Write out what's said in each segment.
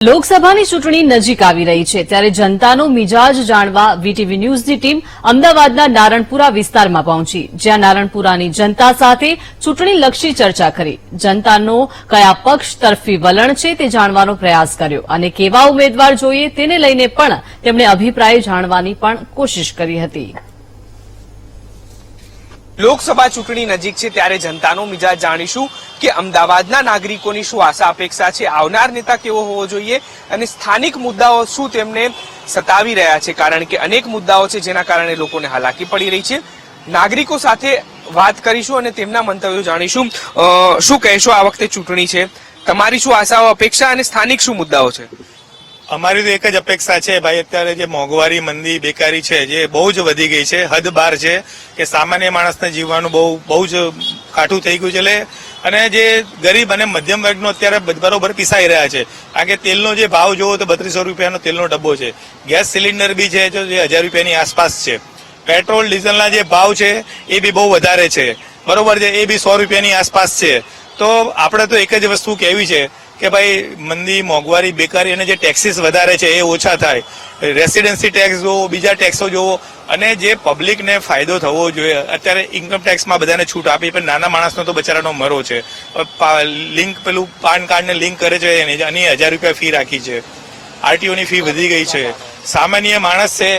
લોકસભાની ચૂંટણી નજીક આવી રહી છે ત્યારે જનતાનો મિજાજ જાણવા વીટીવી ન્યૂઝની ટીમ અમદાવાદના નારણપુરા વિસ્તારમાં પહોંચી. જ્યાં નારણપુરાની જનતા સાથે ચૂંટણીલક્ષી ચર્ચા કરી. જનતાનો કયા પક્ષ તરફી વલણ છે તે જાણવાનો પ્રયાસ કર્યો અને કેવા ઉમેદવાર જોઈએ તેને લઈને પણ તેમણે અભિપ્રાય જાણવાની પણ કોશિશ કરી હતી. લોકસભા ચૂંટણી નજીક છે ત્યારે જનતાનો મિજાજ જાણીશું કે અમદાવાદના નાગરિકોની શું આશા અપેક્ષા છે, આવનાર નેતા કેવો હોવો જોઈએ અને સ્થાનિક મુદ્દાઓ શું તેમને સતાવી રહ્યા છે, કારણ કે અનેક મુદ્દાઓ છે જેના કારણે લોકોને હાલાકી પડી રહી છે. નાગરિકો સાથે વાત કરીશું અને તેમના મંતવ્યો જાણીશું. શું કહેશો આ વખતે ચૂંટણી છે? તમારી શું આશાઓ, અપેક્ષા અને સ્થાનિક શું મુદ્દાઓ છે? અમારી તો એક જ અપેક્ષા છે ભાઈ, અત્યારે જે મોંઘવારી, મંદી, બેકારી છે, જે બહુ જ વધી ગઈ છે, હદ બાર છે, કે સામાન્ય માણસને જીવવાનું બહુ બહુ જ કાઠું થઈ ગયું છે. એટલે અને જે ગરીબ અને મધ્યમ વર્ગનો અત્યારે બરોબર પીસાઈ રહ્યા છે. કારણ કે તેલનો જે ભાવ જોવો તો બત્રીસો રૂપિયાનો તેલનો ડબ્બો છે. ગેસ સિલિન્ડર બી છે જો જે હજાર રૂપિયાની આસપાસ છે. પેટ્રોલ, ડીઝલના જે ભાવ છે, એ બી બહુ વધારે છે. બરોબર છે, એ બી સો રૂપિયાની આસપાસ છે. તો આપણે તો એક જ વસ્તુ કહેવી છે કે ભાઈ મંદી, મોંઘવારી, બેકારી અને જે ટેક્સીસ વધારે છે એ ઓછા થાય. રેસિડેન્સી ટેક્સ જોવો, બીજા ટેક્સો જોવો, અને જે પબ્લિકને ફાયદો થવો જોઈએ. અત્યારે ઇન્કમ ટેક્સમાં બધાને છૂટ આપી, પણ નાના માણસનો તો બચારાનો મરો છે. લિંક પેલું પાન કાર્ડને લિંક કરે છે એની આની હજાર રૂપિયા ફી રાખી છે. આરટીઓની ફી વધી ગઈ છે. સામાન્ય માણસ છે,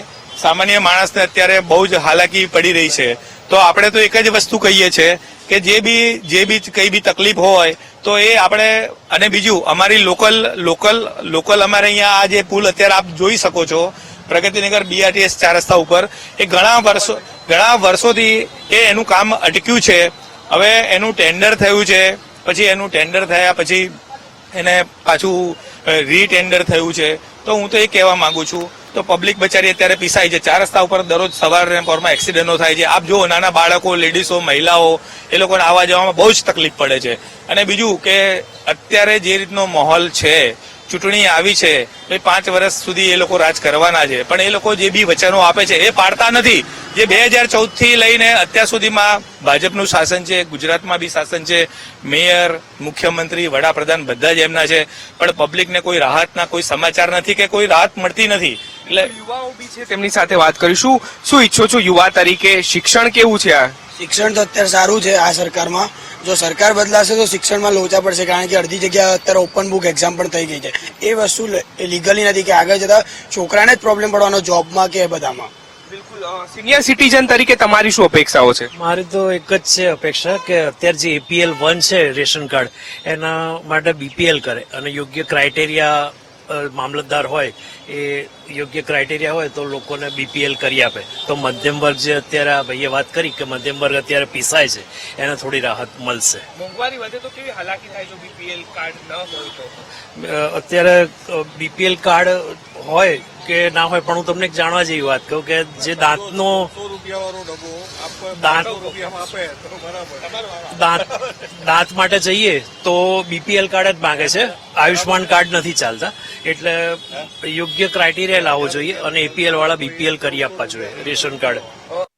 સામાન્ય માણસને અત્યારે બહુ જ હાલાકી પડી રહી છે. તો આપણે તો એક જ વસ્તુ કહીએ છીએ કે જે બી જે બી કઈ બી તકલીફ હોય, તો એ આપણે, અને બીજું, અમારી લોકલ લોકલ લોકલ અમારે અહીંયા આ જે પુલ અત્યારે આપ જોઈ શકો છો, પ્રગતિનગર બીઆરટીએસ ચાર રસ્તા ઉપર, એ ઘણા વર્ષો, ઘણા વર્ષોથી એ એનું કામ અટક્યું છે. હવે એનું ટેન્ડર થયું છે, પછી એનું ટેન્ડર થયા પછી એને પાછું રીટેન્ડર થયું છે. તો હું તો એ કહેવા માંગુ છું, તો પબ્લિક બચારી અત્યારે પીસાય છે. ચાર રસ્તા ઉપર દરરોજ સવારે પરમાં એક્સિડન્ટો થાય છે. આપ જુઓ, નાના બાળકો લેડીઝો મહિલાઓ, એ લોકોને આવવા જવામાં બહુ જ તકલીફ પડે છે. અને બીજું કે અત્યારે જે રીતનો માહોલ છે, ચૂંટણી આવી છે એ પાંચ વર્ષ સુધી એ લોકો રાજ કરવાના છે. પણ એ લોકો જે બી વચનો આપે છે, એ પાડતા નથી. જે બે હજાર ચૌદથી લઈને અત્યાર સુધીમાં ભાજપનું શાસન છે ગુજરાતમાં બી શાસન છે મેયર મુખ્યમંત્રી વડાપ્રધાન બધા જ એમના છે. પણ પબ્લિકને કોઈ રાહતના કોઈ સમાચાર નથી કે કોઈ રાહત મળતી નથી. એટલે યુવાઓ બી છે તેમની સાથે વાત કરીશું. શું ઈચ્છો છો યુવા તરીકે? શિક્ષણ કેવું છે આ? શિક્ષણ તો અત્યારે સારું છે આ સરકારમાં. જો સરકાર બદલાશે તો શિક્ષણમાં લોચા પડશે કારણ કે અડધી જગ્યા અત્યારે ઓપન બુક એક્ઝામ પણ થઈ ગઈ છે. એ વસ્તુ લીગલી નથી કે આગળ જતા છોકરાને જ પ્રોબ્લેમ પડવાનો જોબમાં કે એ બધામાં. બિલકુલ સિનિયર સિટીઝન તરીકે તમારી શું અપેક્ષાઓ છે? મારી તો એક જ છે અપેક્ષા કે અત્યારે જે એપીએલ વન છે રેશન કાર્ડ એના માટે બીપીએલ કરે. અને યોગ્ય ક્રાઇટેરિયા મામલતદાર હોય એ યોગ્ય ક્રાઇટેરિયા હોય તો લોકોને બીપીએલ કરી આપે. તો મધ્યમ વર્ગ જે અત્યારે આ ભાઈએ વાત કરી કે મધ્યમ વર્ગ અત્યારે પીસાય છે એને થોડી રાહત મળશે. મોંઘવારી વધે તો કેવી હાલાકી થાય જો બીપીએલ કાર્ડ ન હોય તો અત્યારે બીપીએલ કાર્ડ હોય કે ના હોય પણ હું તમને એક જાણવા જેવી વાત કહું કે જે દાંતનો દાંત દાંત દાંત માટે જઈએ તો બીપીએલ કાર્ડ જ માંગે છે. આયુષ્માન કાર્ડ નથી ચાલતા. એટલે યોગ્ય ક્રાઇટેરિયા લાવવો જોઈએ અને એપીએલ વાળા બીપીએલ કરી આપવા જોઈએ રેશન કાર્ડ